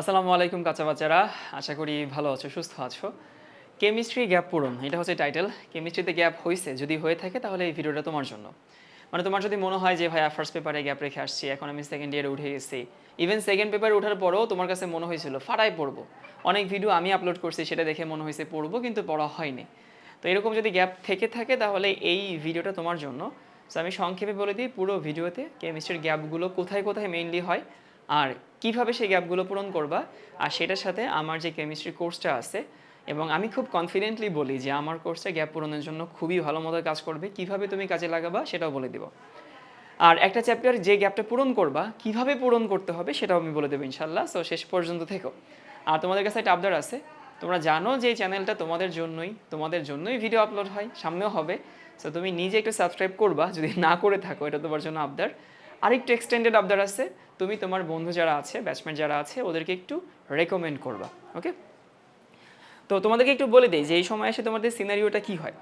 আসসালামু আলাইকুম কাঁচা বাচ্চারা আশা করি ভালো আছো, সুস্থ আছো। কেমিস্ট্রি গ্যাপ পূরণ, এটা হচ্ছে টাইটেল। কেমিস্ট্রিতে গ্যাপ হয়েছে যদি হয়ে থাকে তাহলে এই ভিডিওটা তোমার জন্য। মানে তোমার যদি মনে হয় যে, ভাই ফার্স্ট পেপারে গ্যাপ রেখে আসছি, এখন আমি সেকেন্ড ইয়ারে উঠে গেছি। ইভেন সেকেন্ড পেপারে ওঠার পরেও তোমার কাছে মনে হয়েছিল, ফাটাই পড়ব। অনেক ভিডিও আমি আপলোড করছি, সেটা দেখে মনে হয়েছে, পড়ব, কিন্তু পড়া হয়নি। তো এরকম যদি গ্যাপ থেকে থাকে, তাহলে এই ভিডিওটা তোমার জন্য। তো আমি সংক্ষেপে বলে দিই, পুরো ভিডিওতে কেমিস্ট্রির গ্যাপগুলো কোথায় কোথায় মেইনলি হয় আর কীভাবে সেই গ্যাপগুলো পূরণ করবা, আর সেটার সাথে আমার যে কেমিস্ট্রি কোর্সটা আছে, এবং আমি খুব কনফিডেন্টলি বলি যে আমার কোর্সটা গ্যাপ পূরণের জন্য খুবই ভালো মতো কাজ করবে, কীভাবে তুমি কাজে লাগাবা সেটাও বলে দিব। আর একটা চ্যাপ্টার যে গ্যাপটা পূরণ করবা, কীভাবে পূরণ করতে হবে সেটাও আমি বলে দেবো ইনশাল্লাহ সো শেষ পর্যন্ত থেকো। আর তোমাদের কাছে একটা আবদার আছে, তোমরা জানো যে এই চ্যানেলটা তোমাদের জন্যই তোমাদের জন্যই ভিডিও আপলোড হয়, সামনেও হবে সো তুমি নিজে একটু সাবস্ক্রাইব করবা, যদি না করে থাকো, এটা তোমার জন্য আবদার আরেকটু এক্সটেন্ডেড আবদার আছে। তুমি তোমার বন্ধু যারা আছে ব্যাচমেট যারা আছে, ওদেরকে একটু রেকমেন্ড করবা ওকে তো তোমাদেরকে একটু বলে দিই যে এই সময় এসে তোমাদের সিনারিওটা কি হয়?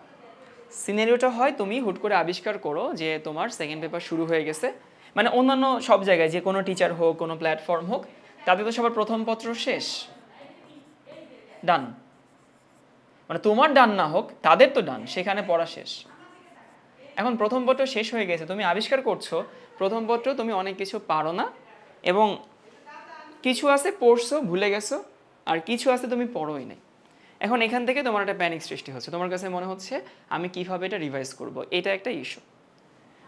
সিনারিওটা হয় তুমি হুট করে আবিষ্কার করো যে তোমার সেকেন্ড পেপার শুরু হয়ে গেছে। মানে অন্যান্য সব জায়গায়, যে কোনো টিচার হোক, কোনো প্ল্যাটফর্ম হোক তাদের তো সবার প্রথম পত্র শেষ। ডান মানে তোমার ডান না হোক, তাদের তো ডান সেখানে পড়া শেষ। এখন প্রথম পত্র শেষ হয়ে গেছে, তুমি আবিষ্কার করছ প্রথম পত্র, তুমি অনেক কিছু পারো না। এবং কিছু আছে পড়ছো, ভুলে গেছো, আর কিছু আছে তুমি পড়োই নাই। এখন এখান থেকে তোমার একটা প্যানিক সৃষ্টি হচ্ছে। তোমার কাছে মনে হচ্ছে, আমি কীভাবে এটা রিভাইজ করব? এটা একটা ইস্যু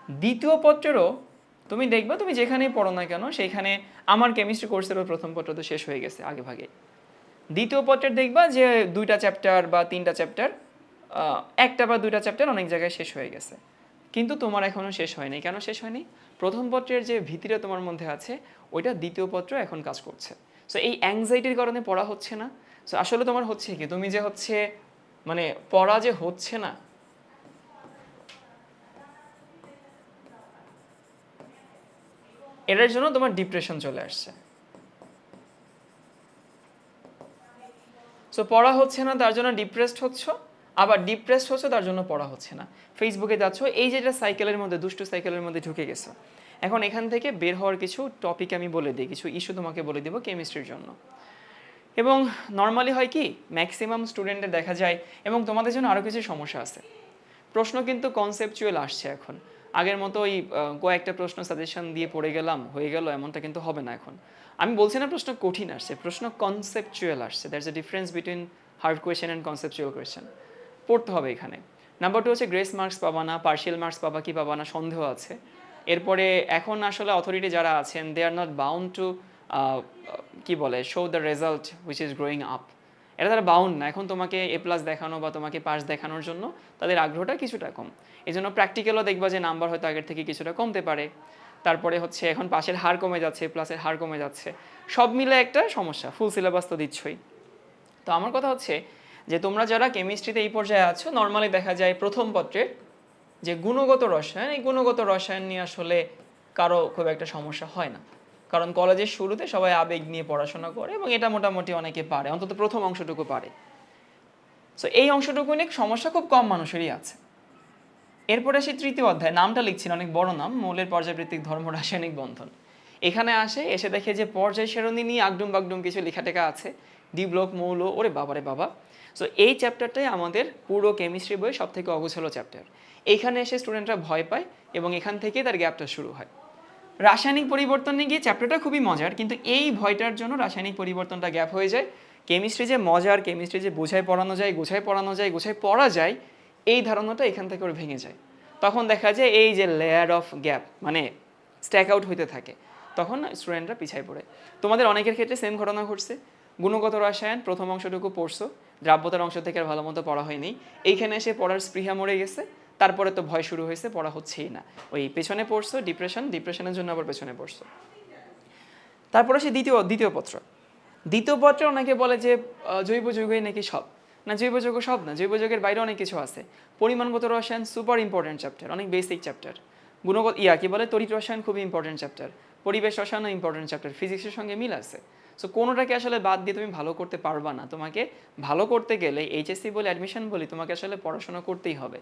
দ্বিতীয় পত্রেরও, তুমি দেখবা, তুমি যেখানেই পড়ো না কেন সেইখানে আমার কেমিস্ট্রি কোর্সেরও প্রথম পত্র তো শেষ হয়ে গেছে, আগে ভাগে দ্বিতীয় পত্রের দেখবা যে দুইটা চ্যাপ্টার বা তিনটা চ্যাপ্টার একটা বা দুইটা চ্যাপ্টার অনেক জায়গায় শেষ হয়ে গেছে। কিন্তু তোমার এখনও শেষ হয়নি। কেন শেষ হয়নি? প্রথম পত্রের যে ভীতিটা তোমার মধ্যে আছে, ওইটা দ্বিতীয় পত্র এখন কাজ করছে। সো এই অ্যাংজাইটির কারণে পড়া হচ্ছে না। সো আসলে তোমার হচ্ছে কি? তুমি যে হচ্ছে মানে পড়া যে হচ্ছে না, এটার জন্য তোমার ডিপ্রেশন চলে আসছে। সো পড়া হচ্ছে না, তার জন্য ডিপ্রেসড হচ্ছ। আবার ডিপ্রেসড হচ্ছে তার জন্য পড়া হচ্ছে না। ফেসবুকে যাচ্ছ, এই যেটা সাইকেলের মধ্যে, দুষ্ট সাইকেলের মধ্যে ঢুকে গেছো, এখন এখান থেকে বের হওয়ার কিছু টপিক আমি বলে দিই, কিছু ইস্যু তোমাকে বলে দিব কেমিস্ট্রির জন্য। এবং নর্মালি হয় কি ম্যাক্সিমাম স্টুডেন্টের দেখা যায়, এবং তোমাদের জন্য আরও কিছু সমস্যা আছে। প্রশ্ন কিন্তু কনসেপচুয়াল আসছে এখন। আগের মতো ওই কয়েকটা প্রশ্ন সাজেশন দিয়ে পড়ে গেলাম, হয়ে গেল, এমনটা কিন্তু হবে না এখন। আমি বলছি না প্রশ্ন কঠিন আসছে, প্রশ্ন কনসেপচুয়াল আসছে। That's a difference between hard question and conceptual question পড়তে হবে এখানে। নাম্বার টু হচ্ছে গ্রেস মার্কস পাবা না পার্শিয়াল মার্কস পাবা কি পাবা না, সন্দেহ আছে। এরপরে এখন আসলে অথরিটি যারা আছেন they are not bound to কি বলে show the result which is growing up এটা তারা বাউন্ড না। এখন তোমাকে এ প্লাস দেখানো বা তোমাকে পাস দেখানোর জন্য তাদের আগ্রহটা কিছুটা কম। এই জন্য প্র্যাকটিক্যালও দেখবা যে নাম্বার হয়তো আগের থেকে কিছুটা কমতে পারে। তারপরে হচ্ছে এখন পাশের হার কমে যাচ্ছে প্লাসের হার কমে যাচ্ছে। সব মিলে একটা সমস্যা ফুল সিলেবাস তো দিচ্ছই। তো আমার কথা হচ্ছে তোমরা যারা কেমিস্ট্রিতে এই পর্যায়ে আছো নর্মালি দেখা যায় প্রথম পত্রের যে গুণগত রসায়ন এই গুণগত রসায়ন নিয়ে আসলে কারও খুব একটা সমস্যা হয় না। কারণ কলেজের শুরুতে সবাই আবেগ নিয়ে পড়াশোনা করে এবং এটা মোটামুটি অনেকে পারে অন্তত প্রথম অংশটুকু পারে। সো এই অংশটুকু নিয়ে সমস্যা খুব কম মানুষেরই আছে। এরপরে আসি তৃতীয় অধ্যায় নামটা লিখছি না, অনেক বড় নাম মৌলের পর্যায়ভিত্তিক ধর্ম রাসায়নিক বন্ধন। এখানে আসে এসে দেখে যে পর্যায় সারণী নিয়ে আগডুম বাগডুম কিছু লেখাটেকা আছে। ডি ব্লক মৌল ওরে বাবারে বাবা। সো এই চ্যাপ্টারটাই আমাদের পুরো কেমিস্ট্রি বই সব থেকে অগোছালো চ্যাপ্টার এইখানে এসে স্টুডেন্টরা ভয় পায় এবং এখান থেকেই তার গ্যাপটা শুরু হয়। রাসায়নিক পরিবর্তনে গিয়ে চ্যাপ্টারটা খুবই মজার, কিন্তু এই ভয়টার জন্য রাসায়নিক পরিবর্তনটা গ্যাপ হয়ে যায়। কেমিস্ট্রি যে মজার কেমিস্ট্রি যে বোঝায় পড়ানো যায়, গোছায় পড়ানো যায়, গোছায় পড়া যায়, এই ধারণাটা এখান থেকে ওর ভেঙে যায়। তখন দেখা যায় এই যে লেয়ার অফ গ্যাপ মানে স্ট্যাক আউট হইতে থাকে। তখন স্টুডেন্টরা পিছায় পড়ে। তোমাদের অনেকের ক্ষেত্রে সেম ঘটনা ঘটছে। গুণগত রসায়ন প্রথম অংশটুকু পড়ছো, দ্রাব্যতার অংশ থেকে ভালো মতো পড়া হয়নি। এইখানে এসে পড়ার স্পৃহা মরে গেছে, তারপরে তো ভয় শুরু হয়েছে, পড়া হচ্ছেই না। ওই পেছনে পড়ছো ডিপ্রেশন ডিপ্রেশনের জন্য আবার পেছনে পড়ছো। তারপরে সে দ্বিতীয় দ্বিতীয় পত্র। দ্বিতীয় পত্রে অনেকে বলে যে জৈব যৌগই নাকি সব? না, জৈব যৌগ সব না, জৈব যৌগের বাইরে অনেক কিছু আছে। পরিমাণগত রসায়ন সুপার ইম্পর্টেন্ট চ্যাপ্টার অনেক বেসিক চ্যাপ্টার গুণগত, ইয়া, কি বলে? তরিত রসায়ন খুবই ইম্পর্টেন্ট চ্যাপ্টার পরিবেশ রসায়নও ইম্পর্টেন্ট চ্যাপ্টার ফিজিক্সের সঙ্গে মিল আছে। সো কোনোটাকে আসলে বাদ দিয়ে তুমি ভালো করতে পারবা না। তোমাকে ভালো করতে গেলে এইচএসসি বলে অ্যাডমিশন বলি তোমাকে আসলে পড়াশোনা করতেই হবে।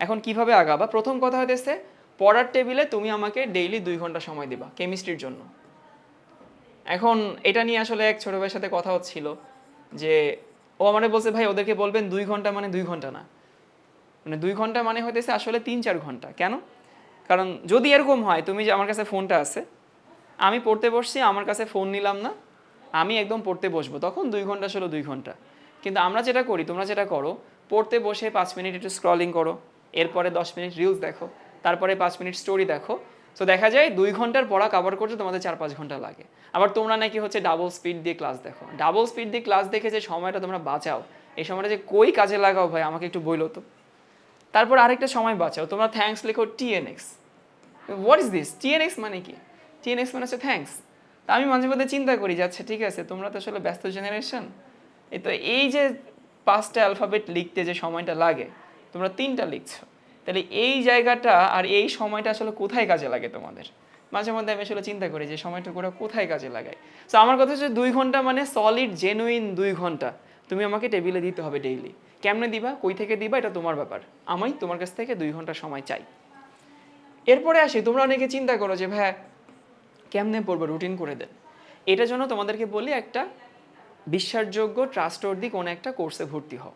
এখন কীভাবে আগাবা? প্রথম কথা হইতেছে, পড়ার টেবিলে তুমি আমাকে ডেইলি দুই ঘণ্টা সময় দিবা কেমিস্ট্রির জন্য। এখন এটা নিয়ে আসলে এক ছোট ভাইয়ের সাথে কথা হচ্ছিল যে, ও আমারে বলছে, ভাই, ওদেরকে বলবেন দুই ঘণ্টা মানে দুই ঘণ্টা না। মানে দুই ঘণ্টা মানে হইতেছে আসলে তিন চার ঘণ্টা। কেন? কারণ যদি এরকম হয়, তুমি যে আমার কাছে ফোনটা আছে, আমি পড়তে বসছি, আমার কাছে ফোন নিলাম না আমি একদম পড়তে বসবো। তখন দুই ঘণ্টা আসলে দুই ঘণ্টা। কিন্তু আমরা যেটা করি, তোমরা যেটা করো, পড়তে বসে পাঁচ মিনিট একটু স্ক্রলিং করো, এরপরে দশ মিনিট রিলস দেখো, তারপরে পাঁচ মিনিট স্টোরি দেখো। তো দেখা যায় দুই ঘণ্টার পড়া কভার করতে তোমাদের চার পাঁচ ঘণ্টা লাগে। আবার তোমরা নাকি হচ্ছে ডাবল স্পিড দিয়ে ক্লাস দেখো। ডাবল স্পিড দিয়ে ক্লাস দেখে যে সময়টা তোমরা বাঁচাও, এই সময়টা যে কই কাজে লাগাও ভাই, আমাকে একটু বইলো তো। তারপর আরেকটা সময় বাঁচাও, তোমরা থ্যাঙ্কস লেখো TNX what is this TNX মানে কি? টিএনএক্স মানে হচ্ছে থ্যাঙ্কস তা আমি মাঝে মধ্যে চিন্তা করি যে আচ্ছা ঠিক আছে, তোমরা তো আসলে ব্যস্ত জেনারেশন এই তো এই যে পাঁচটা অ্যালফাবেট লিখতে যে সময়টা লাগে, তোমরা তিনটা লিখছো। তাহলে এই জায়গাটা আর এই সময়টা আসলে কোথায় কাজে লাগে তোমাদের? মাঝে মধ্যে আমি আসলে চিন্তা করি যে সময়টুকু ওরা কোথায় কাজে লাগায়? তো আমার কথা হচ্ছে দুই ঘণ্টা মানে সলিড জেনুইন দুই ঘণ্টা। তুমি আমাকে টেবিলে দিতে হবে ডেইলি কেমনে দিবা? কই থেকে দিবা? এটা তোমার ব্যাপার। আমি তোমার কাছ থেকে দুই ঘণ্টা সময় চাই। এরপরে আসি, তোমরা অনেকে চিন্তা করো যে ভাই কেমনে পড়ব রুটিন করে দেন। এটার জন্য তোমাদেরকে বলি একটা বিশ্বাসযোগ্য ট্রাস্টওয়ার্দি কোনো একটা কোর্সে ভর্তি হও।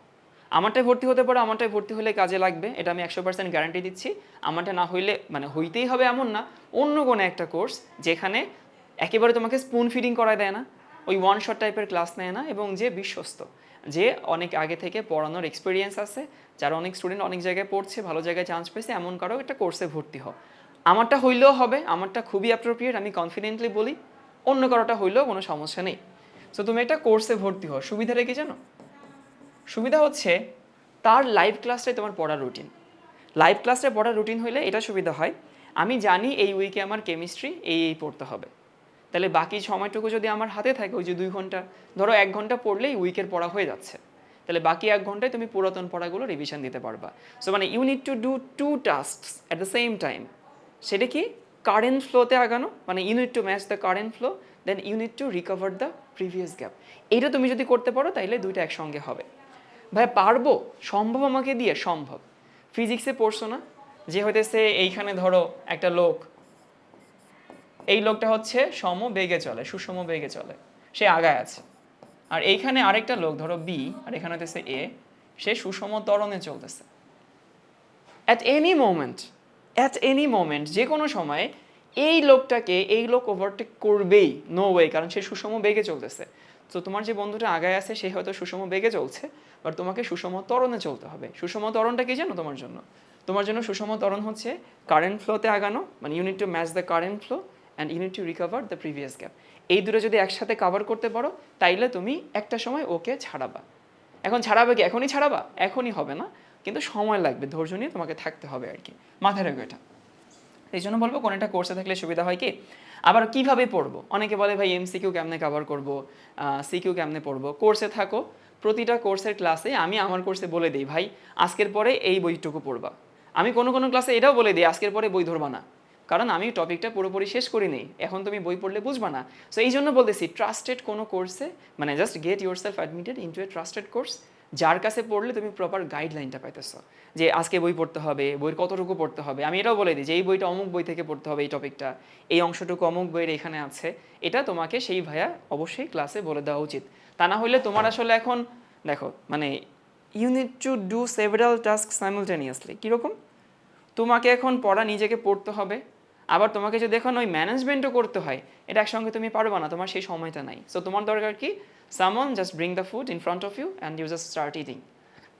আমারটায় ভর্তি হতে পারো আমারটায় ভর্তি হলে কাজে লাগবে, এটা আমি একশো পার্সেন্ট গ্যারান্টি দিচ্ছি। আমারটা না হইলে মানে হইতেই হবে এমন না, অন্য কোনো একটা কোর্স যেখানে একেবারে তোমাকে স্পুন ফিডিং করায় দেয় না, ওই ওয়ান শট টাইপের ক্লাস নেয় না এবং যে বিশ্বস্ত, যে অনেক আগে থেকে পড়ানোর এক্সপিরিয়েন্স আছে, যারা অনেক স্টুডেন্ট অনেক জায়গায় পড়ছে, ভালো জায়গায় চান্স পেয়েছে, এমন কারও একটা কোর্সে ভর্তি হও। আমারটা হইলেও হবে, আমারটা খুবই অ্যাপ্রোপ্রিয়েট আমি কনফিডেন্টলি বলি, অন্য কারোটা হইলেও কোনো সমস্যা নেই। সো তুমি একটা কোর্সে ভর্তি হও সুবিধাটা কি জানো? সুবিধা হচ্ছে তার লাইভ ক্লাসটাই তোমার পড়ার রুটিন লাইভ ক্লাসটা পড়ার রুটিন হইলে এটা সুবিধা হয়, আমি জানি এই উইকে আমার কেমিস্ট্রি এই এই পড়তে হবে। তাহলে বাকি সময়টুকু যদি আমার হাতে থাকে, ওই যে দুই ঘণ্টা, ধরো এক ঘণ্টা পড়লেই উইকের পড়া হয়ে যাচ্ছে। তাহলে বাকি এক ঘন্টায় তুমি পুরাতন পড়াগুলো রিভিশন দিতে পারবা। সো মানে you need to do two task at the same time সেটা কি? কারেন্ট ফ্লোতে আগানো? মানে you need to match the current flow then you need to recover the previous gap এইটা তুমি যদি করতে পারো, তাইলে দুইটা একসঙ্গে হবে। ভাই, পারব? সম্ভব আমাকে দিয়ে? সম্ভব। ফিজিক্সে পড়ছো না? যে হইতেছে এইখানে ধরো একটা লোক, এই লোকটা হচ্ছে সম বেগে চলে, সুষম বেগে চলে, সে আগায় আছে। আর এইখানে আরেকটা লোক, ধরো বি আর এখানে হইতেছে এ সে সুষম ত্বরণে চলতেছে। At any moment at any moment যে কোনো সময়, এই লোকটাকে, এই লোক ওভারটেক করবেই নো ওয়ে কারণ সে সুষম বেগে চলতেছে। তো তোমার যে বন্ধুটা আগায় আছে, সে হয়তো সুষম বেগে চলছে বাট তোমাকে সুষম তরণে চলতে হবে। সুষম তরণটা কি জানো তোমার জন্য? তোমার জন্য সুষম তরণ হচ্ছে কারেন্ট ফ্লোতে আগানো মানে you need to match the current flow and you need to recover the previous gap এই দুটো যদি একসাথে কভার করতে পারো, তাইলে তুমি একটা সময় ওকে ছাড়াবা। এখন ছাড়াবে কি? এখনই ছাড়াবা? এখনই হবে না। কিন্তু সময় লাগবে, ধৈর্য নিয়ে তোমাকে থাকতে হবে আর কি। মাথায় রাখবে এটা। এই জন্য বলব, কোনো একটা কোর্সে থাকলে সুবিধা হয় কি, আবার কীভাবে পড়ব? অনেকে বলে, ভাই এমসিকিউ কেমনে কভার করব? সিকিউ কেমনে পড়ব? কোর্সে থাকো, প্রতিটা কোর্সের ক্লাসে আমি আমার কোর্সে বলে দিই, ভাই, আজকের পরে এই বইটুকু পড়বা। আমি কোনো কোনো ক্লাসে এটাও বলে দিই, আজকের পরে বই ধরবা না। কারণ আমি টপিকটা পুরোপুরি শেষ করি নেই। এখন তুমি বই পড়লে বুঝবা না। সো এই জন্য বলতেছি ট্রাস্টেড কোনো কোর্সে মানে just get yourself admitted into a trusted course যার কাছে পড়লে তুমি প্রপার গাইডলাইনটা পাইতেছ। যে আজকে বই পড়তে হবে, বইয়ের কতটুকু পড়তে হবে। আমি এটাও বলে দিই যে, এই বইটা অমুক বই থেকে পড়তে হবে, এই টপিকটা এই অংশটুকু অমুক বইয়ের এখানে আছে। এটা তোমাকে সেই ভাইয়া অবশ্যই ক্লাসে বলে দেওয়া উচিত। তা না হলে তোমার আসলে এখন, দেখো মানে you need to do several task simultaneously কীরকম? তোমাকে এখন পড়া নিজেকে পড়তে হবে। আবার তোমাকে যদি এখন ওই ম্যানেজমেন্টও করতে হয়, এটা একসঙ্গে তুমি পারবে না, তোমার সেই সময়টা নাই। সো তোমার দরকার কি? সামন just bring the food in front of you and you just start eating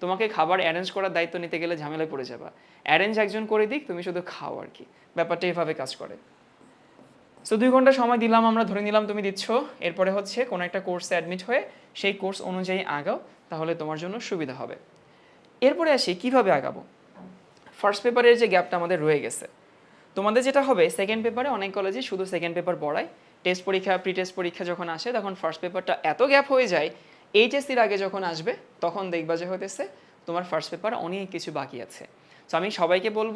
তোমাকে খাবার অ্যারেঞ্জ করার দায়িত্ব নিতে গেলে ঝামেলায় পড়ে যাবা। অ্যারেঞ্জ একজন করে দিক, তুমি শুধু খাও আর কি। ব্যাপারটা এভাবে কাজ করে। সো দুই ঘণ্টা সময় দিলাম আমরা, ধরে নিলাম তুমি দিচ্ছ। এরপরে হচ্ছে কোনো একটা কোর্সে অ্যাডমিট হয়ে সেই কোর্স অনুযায়ী আগাও, তাহলে তোমার জন্য সুবিধা হবে। এরপরে আসি, কীভাবে আগাবো? ফার্স্ট পেপারের যে গ্যাপটা আমাদের রয়ে গেছে। তোমাদের যেটা হবে সেকেন্ড পেপারে অনেক কলেজে শুধু সেকেন্ড পেপার পড়ায়। টেস্ট পরীক্ষা প্রি টেস্ট পরীক্ষা যখন আসে, তখন ফার্স্ট পেপারটা এত গ্যাপ হয়ে যায় এইচএসসির আগে যখন আসবে, তখন দেখবা যে হইতেছে তোমার ফার্স্ট পেপার অনেক কিছু বাকি আছে। সো আমি সবাইকে বলব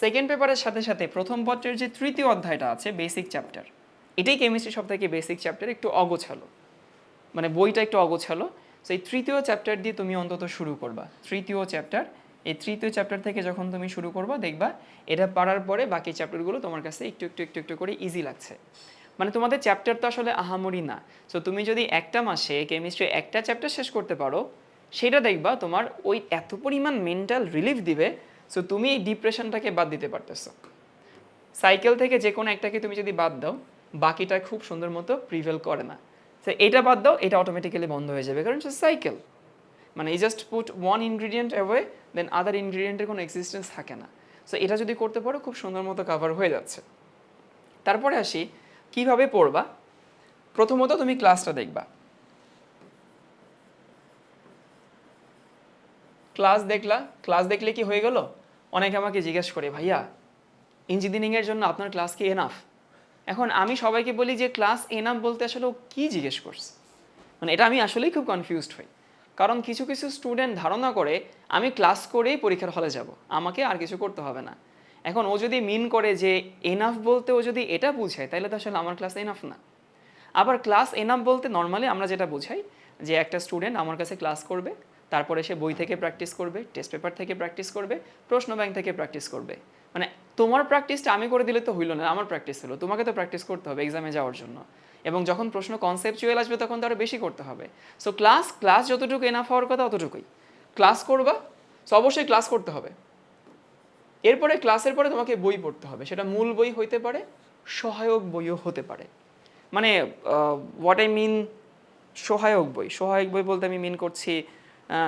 সেকেন্ড পেপারের সাথে সাথে প্রথম পত্রের যে তৃতীয় অধ্যায়টা আছে বেসিক চ্যাপ্টার এটাই কেমিস্ট্রি সব থেকে বেসিক চ্যাপ্টার একটু অগোছালো। মানে বইটা একটু অগোছালো। সো এই তৃতীয় চ্যাপ্টার দিয়ে তুমি অন্তত শুরু করবা। তৃতীয় চ্যাপ্টার এই তৃতীয় চ্যাপ্টার থেকে যখন তুমি শুরু করবা, দেখবা এটা পারার পরে বাকি চ্যাপ্টারগুলো তোমার কাছে একটু একটু একটু একটু করে ইজি লাগছে। মানে তোমাদের চ্যাপ্টার তো আসলে আহামরি না। সো তুমি যদি একটা মাসে কেমিস্ট্রি একটা চ্যাপ্টার শেষ করতে পারো, সেটা দেখবা তোমার ওই এত পরিমাণ মেন্টাল রিলিফ দিবে সো তুমি এই ডিপ্রেশনটাকে বাদ দিতে পারতেছো। সাইকেল থেকে যে কোনো একটাকে তুমি যদি বাদ দাও, বাকিটা খুব সুন্দর মতো প্রিভেল করে না। তো এটা বাদ দাও, এটা অটোমেটিক্যালি বন্ধ হয়ে যাবে। কারণ সাইকেল মানে just put one ingredient away then other ইনগ্রিডিয়েন্টের কোনো এক্সিস্টেন্স থাকে না। সো এটা যদি করতে পারো, খুব সুন্দর মতো কাভার হয়ে যাচ্ছে। তারপরে আসি, কীভাবে পড়বা? প্রথমত তুমি ক্লাসটা দেখবা। ক্লাস দেখলা ক্লাস দেখলে কি হয়ে গেল? অনেকে আমাকে জিজ্ঞেস করে, ভাইয়া ইঞ্জিনিয়ারিংয়ের জন্য আপনার ক্লাস কি এনাফ এখন আমি সবাইকে বলি যে ক্লাস এনাফ বলতে আসলে ও কী জিজ্ঞেস করছে? মানে এটা আমি আসলেই খুব কনফিউজড হই। কারণ কিছু কিছু স্টুডেন্ট ধারণা করে, আমি ক্লাস করেই পরীক্ষার হলে যাব। আমাকে আর কিছু করতে হবে না। এখন ও যদি মিন করে যে এনাফ বলতে ও যদি এটা বুঝায় তাহলে তো আসলে আমার ক্লাস এনাফ না। আবার ক্লাস এনাফ বলতে নর্মালি আমরা যেটা বুঝাই, যে একটা স্টুডেন্ট আমার কাছে ক্লাস করবে, তারপরে সে বই থেকে প্র্যাকটিস করবে টেস্ট পেপার থেকে প্র্যাকটিস করবে, প্রশ্ন ব্যাংক থেকে প্র্যাকটিস করবে। মানে তোমার প্র্যাকটিসটা আমি করে দিলে তো হইল না, আমার প্র্যাকটিস হলো, তোমাকে তো প্র্যাকটিস করতে হবে এক্সামে যাওয়ার জন্য। এবং যখন প্রশ্ন কনসেপচুয়াল আসবে তখন তো আরও বেশি করতে হবে। সো ক্লাস ক্লাস যতটুকু এনাফ হওয়ার কথা অতটুকুই ক্লাস করবা সো অবশ্যই ক্লাস করতে হবে। এরপরে ক্লাসের পরে তোমাকে বই পড়তে হবে। সেটা মূল বই হইতে পারে, সহায়ক বইও হতে পারে। মানে হোয়াট আই মিন সহায়ক বই। সহায়ক বই বলতে আমি মিন করছি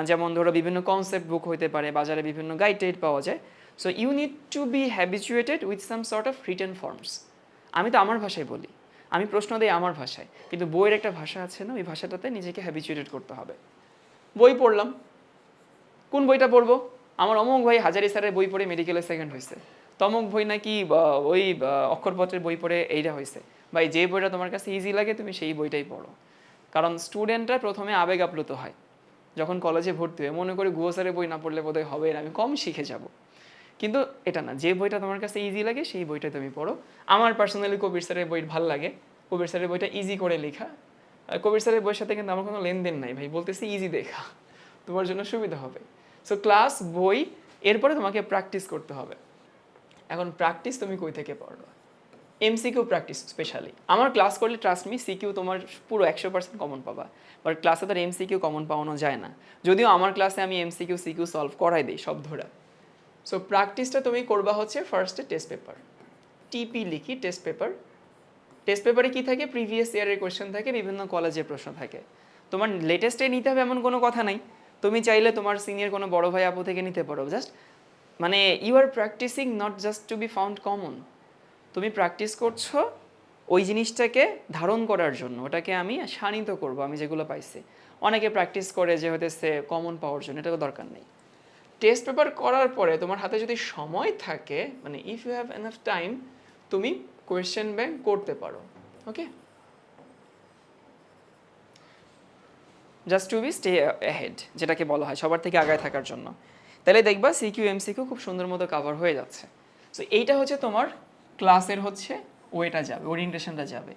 যেমন ধরো বিভিন্ন কনসেপ্ট বুক হইতে পারে, বাজারে বিভিন্ন গাইড পাওয়া যায়। So you need to be habituated with some sort of return forms আমি তো আমার ভাষায় বলি। আমি প্রশ্ন দিই আমার ভাষায়। কিন্তু বইয়ের একটা ভাষা আছে না, ওই ভাষাটাতে নিজেকে হ্যাবিচুয়েটেড করতে হবে। বই পড়লাম। কোন বইটা পড়ব? আমার অমুক ভাই হাজারি স্যারের বই পড়ে মেডিকেলে সেকেন্ড হয়েছে। তমুক বই নাকি ওই অক্ষরপত্রের বই পড়ে এইটা হয়েছে। ভাই, যে বইটা তোমার কাছে ইজি লাগে, তুমি সেই বইটাই পড়ো। কারণ স্টুডেন্টরা প্রথমে আবেগ আপ্লুত হয়। যখন কলেজে ভর্তি হয় মনে করি গুহ স্যারের বই না পড়লে বোধহয় হবে না, আমি কম শিখে যাব। কিন্তু এটা না, যে বইটা তোমার কাছে ইজি লাগে, সেই বইটা তুমি পড়ো। আমার পার্সোনালি কবির স্যারের বই ভালো লাগে। কবির স্যারের বইটা ইজি করে লেখা। কবির স্যারের বইয়ের সাথে কিন্তু আমার কোনো লেনদেন নাই ভাই, বলতেছি ইজি দেখা। তোমার জন্য সুবিধা হবে। সো ক্লাস বই, এরপরে তোমাকে প্র্যাকটিস করতে হবে। এখন প্র্যাকটিস তুমি কই থেকে পড়বা এমসিকিউ প্র্যাকটিস স্পেশালি আমার ক্লাস করলে ট্রাস্ট মি সিকিউ তোমার পুরো একশো পার্সেন্ট কমন পাবা। বাট ক্লাসে তার এমসিকিউ কমন পাওয়ানো যায় না। যদিও আমার ক্লাসে আমি এমসিকিউ সিকিউ সলভ করাই দিই সব ধরা। সো প্র্যাকটিসটা তুমি করবা হচ্ছে ফার্স্টে টেস্ট পেপার টিপি লিখি টেস্ট পেপার টেস্ট পেপারে কি থাকে? প্রিভিয়াস ইয়ারের কোয়েশ্চেন থাকে, বিভিন্ন কলেজের প্রশ্ন থাকে। তোমার লেটেস্টে নিতে হবে এমন কোনো কথা নাই। তুমি চাইলে তোমার সিনিয়র কোনো বড় ভাই আপু থেকে নিতে পারো। জাস্ট মানে you are practising not just to be found common তুমি প্র্যাকটিস করছ ওই জিনিসটাকে ধারণ করার জন্য। ওটাকে আমি শানিত করব, আমি যেগুলো পাইছি। অনেকে প্র্যাকটিস করে যে হতেছে কমন পাওয়ার জন্য এটাও দরকার নেই। টেস্ট পেপার করার পরে তোমার হাতে যদি সময় থাকে মানে if you have enough time তুমি কোয়েশ্চেন ব্যাংক করতে পারো okay just to be stay ahead যেটাকে বলা হয়, সবার থেকে আগায় থাকার জন্য। তাহলে দেখবা সিকিউ এমসিকিউ খুব সুন্দর মতো কাভার হয়ে যাচ্ছে। সো এইটা হচ্ছে তোমার ক্লাসের হচ্ছে ওয়েটা যাবে ওরিয়েন্টেশনটা যাবে।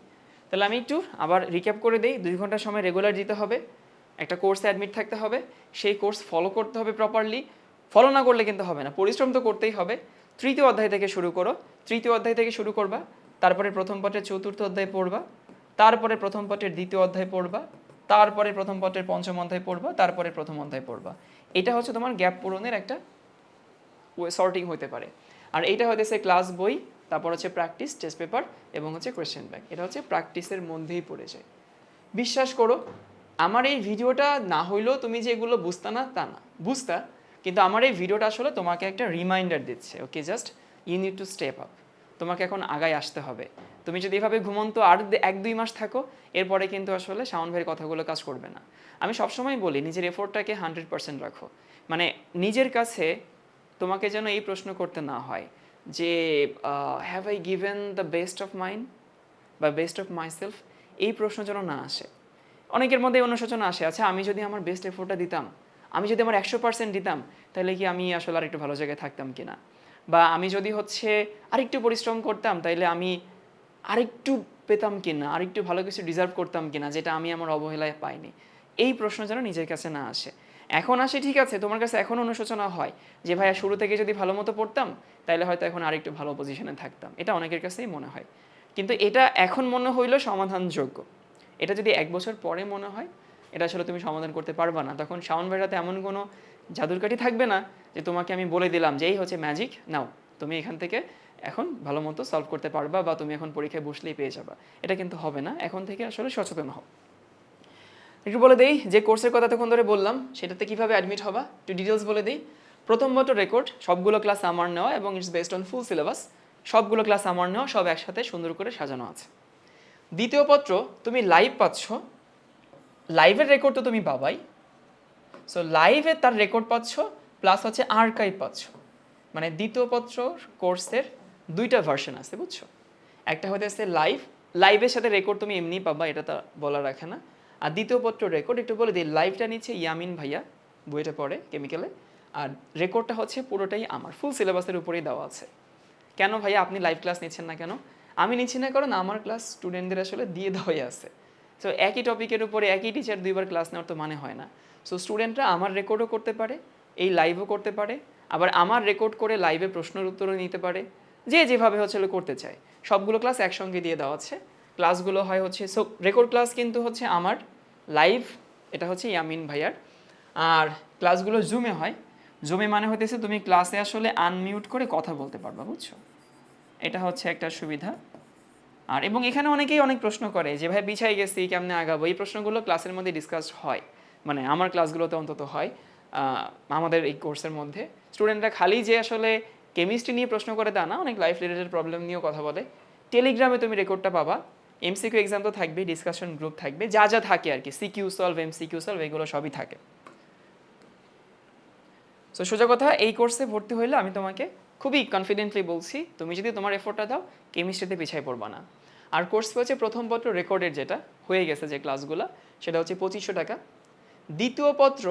তাহলে আমি একটু আবার রিক্যাপ করে দিই, দুই ঘণ্টা সময় রেগুলার দিতে হবে, একটা কোর্সে অ্যাডমিট থাকতে হবে, সেই কোর্স ফলো করতে হবে প্রপারলি ফলো না করলে কিন্তু হবে না। পরিশ্রম তো করতেই হবে। তৃতীয় অধ্যায় থেকে শুরু করো। তৃতীয় অধ্যায় থেকে শুরু করবা। তারপরে প্রথম পটের চতুর্থ অধ্যায় পড়বা। তারপরে প্রথম পটের দ্বিতীয় অধ্যায় পড়বা। তারপরে প্রথম পটের পঞ্চম অধ্যায় পড়বা। তারপরে প্রথম অধ্যায় পড়বা। এটা হচ্ছে তোমার গ্যাপ পূরণের একটা সর্টিং হতে পারে। আর এইটা হতেছে ক্লাস বই, তারপর হচ্ছে প্র্যাকটিস টেস্ট পেপার এবং হচ্ছে কোয়েশ্চেন ব্যাংক এটা হচ্ছে প্র্যাকটিসের মধ্যেই পড়ে যায়। বিশ্বাস করো, আমার এই ভিডিওটা না হইলেও তুমি যে এগুলো বুঝতা না, তা না। বুঝতা কিন্তু আমার এই ভিডিওটা আসলে তোমাকে একটা রিমাইন্ডার দিচ্ছে okay just you need to step up তোমাকে এখন আগায় আসতে হবে। তুমি যদি এভাবে ঘুমন্ত আর এক, দুই মাস থাকো, এরপরে কিন্তু আসলে শাওন ভাইয়ের কথাগুলো কাজ করবে না। আমি সবসময় বলি, নিজের এফোর্টটাকে হান্ড্রেড পার্সেন্ট রাখো। মানে নিজের কাছে তোমাকে যেন এই প্রশ্ন করতে না হয় যে have I given the best of mind বা বেস্ট অফ মাইসেলফ এই প্রশ্ন যেন না আসে। অনেকের মধ্যে অনুশোচনা আসে আচ্ছা আমি যদি আমার বেস্ট এফোর্টটা দিতাম আমি যদি আমার একশো পার্সেন্ট দিতাম, তাহলে কি আমি আসলে আর একটু ভালো জায়গায় থাকতাম কিনা? বা আমি যদি হচ্ছে আরেকটু পরিশ্রম করতাম তাইলে আমি আরেকটু পেতাম কিনা? আরেকটু ভালো কিছু ডিজার্ভ করতাম কিনা, যেটা আমি আমার অবহেলায় পাইনি? এই প্রশ্ন যেন নিজের কাছে না আসে। এখন আসে ঠিক আছে, তোমার কাছে এখন অনুশোচনা হয় যে, ভাইয়া, শুরু থেকে যদি ভালো মতো পড়তাম, তাহলে হয়তো এখন আরেকটু ভালো পজিশনে থাকতাম। এটা অনেকের কাছেই মনে হয়। কিন্তু এটা এখন মনে হইল সমাধানযোগ্য। এটা যদি এক বছর পরে মনে হয় এটা আসলে তুমি সমাধান করতে পারবা না। তখন শাওন ভাইরাতে এমন কোনো জাদুরকাঠি থাকবে না যে তোমাকে আমি বলে দিলাম যে, এই হচ্ছে ম্যাজিক নাও, তুমি এখান থেকে এখন ভালো মতো সলভ করতে পারবা বা তুমি এখন পরীক্ষায় বসলেই পেয়ে যাবা। এটা কিন্তু হবে না, এখন থেকে আসলে সচেতন হও। একটু বলে দেই, যে কোর্সের কথা তখন ধরে বললাম, সেটাতে কীভাবে অ্যাডমিট হবা, একটু ডিটেলস বলে দিই। প্রথম বছর রেকর্ড সবগুলো ক্লাস আমার নেওয়া এবং it's based on full syllabus সবগুলো ক্লাস আমার নেওয়া, সব একসাথে সুন্দর করে সাজানো আছে। দ্বিতীয় পত্র, তুমি লাইভ পাচ্ছ লাইভের রেকর্ড তো তুমি পাবাই। সো লাইভে তার রেকর্ড পাচ্ছ প্লাস হচ্ছে আর্কাইভ পাচ্ছ। মানে দ্বিতীয় পত্র কোর্সের দুইটা ভার্সন আছে, বুঝছ? একটা হতেছে লাইভ লাইভের সাথে রেকর্ড তুমি এমনি পাবা, এটা তো বলা রাখে না। আর দ্বিতীয় পত্র রেকর্ড একটু বলে দিই লাইভটা নিচ্ছে ইয়ামিন ভাইয়া, বইটা পড়ে কেমিক্যালে আর রেকর্ডটা হচ্ছে পুরোটাই আমার ফুল সিলেবাসের উপরেই দেওয়া আছে। কেন ভাইয়া আপনি লাইভ ক্লাস নিচ্ছেন না কেন? আমি নিচ্ছি না কারণ আমার ক্লাস স্টুডেন্টদের আসলে দিয়ে দেওয়াই আছে। সো একই টপিকের উপরে একই টিচার দুইবার ক্লাস নেওয়ার তো মানে হয় না। সো স্টুডেন্টরা আমার রেকর্ডও করতে পারে, এই লাইভও করতে পারে, আবার আমার রেকর্ড করে লাইভে প্রশ্নের উত্তরও নিতে পারে, যে যেভাবে হচ্ছে করতে চায়। সবগুলো ক্লাস একসঙ্গে দিয়ে দেওয়া আছে। ক্লাসগুলো হয় হচ্ছে সো রেকর্ড ক্লাস কিন্তু হচ্ছে আমার লাইভ এটা হচ্ছে ইয়ামিন ভাইয়ার। আর ক্লাসগুলো জুমে হয়। জুমে মানে হতেছে তুমি ক্লাসে আসলে আনমিউট করে কথা বলতে পারবা, বুঝছ? এটা হচ্ছে একটা সুবিধা। আর এবং এখানে অনেকেই অনেক প্রশ্ন করে যে, ভাই পিছাই গেছি, কেমনে আগাবো? এই প্রশ্নগুলো ক্লাসের মধ্যে ডিসকাস হয়। মানে আমার ক্লাসগুলোতে অন্তত হয় আমাদের এই কোর্সের মধ্যে। স্টুডেন্টরা খালি যে আসলে কেমিস্ট্রি নিয়ে প্রশ্ন করে তা না, অনেক লাইফ রিলেটেড প্রবলেম নিয়েও কথা বলে। টেলিগ্রামে তুমি রেকর্ডটা পাবা। এমসিকিউ এক্সাম তো থাকবে ডিসকাশন গ্রুপ থাকবে। যা যা থাকে আর কি সিকিউ সলভ এমসিকিউ সলভ এগুলো সবই থাকে। সো সোজা কথা, এই কোর্সে ভর্তি হইলে আমি তোমাকে খুবই কনফিডেন্টলি বলছি, তুমি যদি তোমার এফোর্টটা দাও কেমিস্ট্রিতে পিছাই পড়বা না। আর কোর্স হচ্ছে প্রথম পত্র রেকর্ডের যেটা, হয়ে গেছে যে ক্লাসগুলো সেটা হচ্ছে পঁচিশশো টাকা। দ্বিতীয় পত্র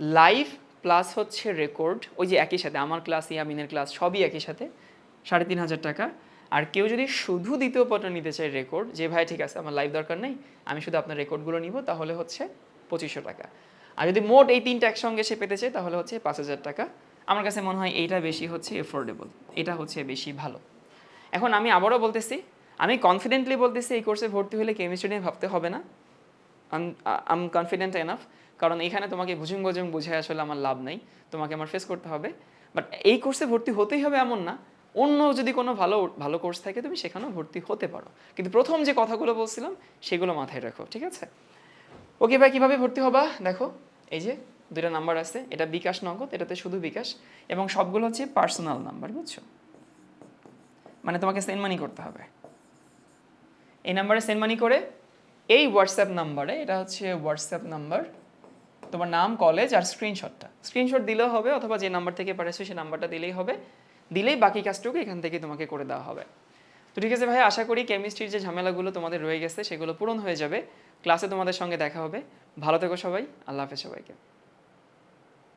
লাইভ প্লাস হচ্ছে রেকর্ড ওই যে একই সাথে, আমার ক্লাস ইয়ামিনের ক্লাস সবই একই সাথে, সাড়ে তিন হাজার টাকা। আর কেউ যদি শুধু দ্বিতীয় পত্র নিতে চায় রেকর্ড যে ভাই ঠিক আছে, আমার লাইভ দরকার নেই, আমি শুধু আপনার রেকর্ডগুলো নিব, তাহলে হচ্ছে পঁচিশশো টাকা। আর যদি মোট এই তিনটা একসঙ্গে সে পেতে চায়, তাহলে হচ্ছে পাঁচ হাজার টাকা। আমার কাছে মনে হয় এইটা বেশি হচ্ছে এফোর্ডেবল এটা হচ্ছে বেশি ভালো। এখন আমি আবারও বলতেছি আমি কনফিডেন্টলি বলতেছি, এই কোর্সে ভর্তি হলে কেমিস্ট্রি নিয়ে ভাবতে হবে না। আম কনফিডেন্ট এনাফ কারণ এখানে তোমাকে ভুজুং ভুজুং বুঝে আসলে আমার লাভ নেই। তোমাকে আমার ফেস করতে হবে। বাট এই কোর্সে ভর্তি হতেই হবে এমন না। অন্য যদি কোনো ভালো ভালো কোর্স থাকে, তুমি সেখানেও ভর্তি হতে পারো। কিন্তু প্রথম যে কথাগুলো বলছিলাম, সেগুলো মাথায় রাখো, ঠিক আছে? ওকে ভাই, কীভাবে ভর্তি হবা? দেখো, এই যে দুইটা নাম্বার আছে, এটা বিকাশ নগদ, এটাতে শুধু বিকাশ, এবং সবগুলো হচ্ছে পার্সোনাল নাম্বার বুঝছ? মানে তোমাকে সেন্ড মানি করতে হবে। এই নাম্বারে সেন্ড মানি করে, এই হোয়াটসঅ্যাপ নাম্বারে, এটা হচ্ছে হোয়াটসঅ্যাপ নাম্বার, তোমার নাম কলেজ আর স্ক্রিনশটটা স্ক্রিনশট দিলেও হবে অথবা যে নাম্বার থেকে পাঠাচ্ছো সেই নাম্বারটা দিলেই হবে। দিলেই বাকি কাজটুকু এখান থেকে তোমাকে করে দেওয়া হবে। তো ঠিক আছে ভাই, আশা করি কেমিস্ট্রির যে ঝামেলাগুলো তোমাদের রয়ে গেছে, সেগুলো পূরণ হয়ে যাবে। ক্লাসে তোমাদের সঙ্গে দেখা হবে। ভালো থেকো সবাই, আল্লাহ হাফেজ সবাইকে।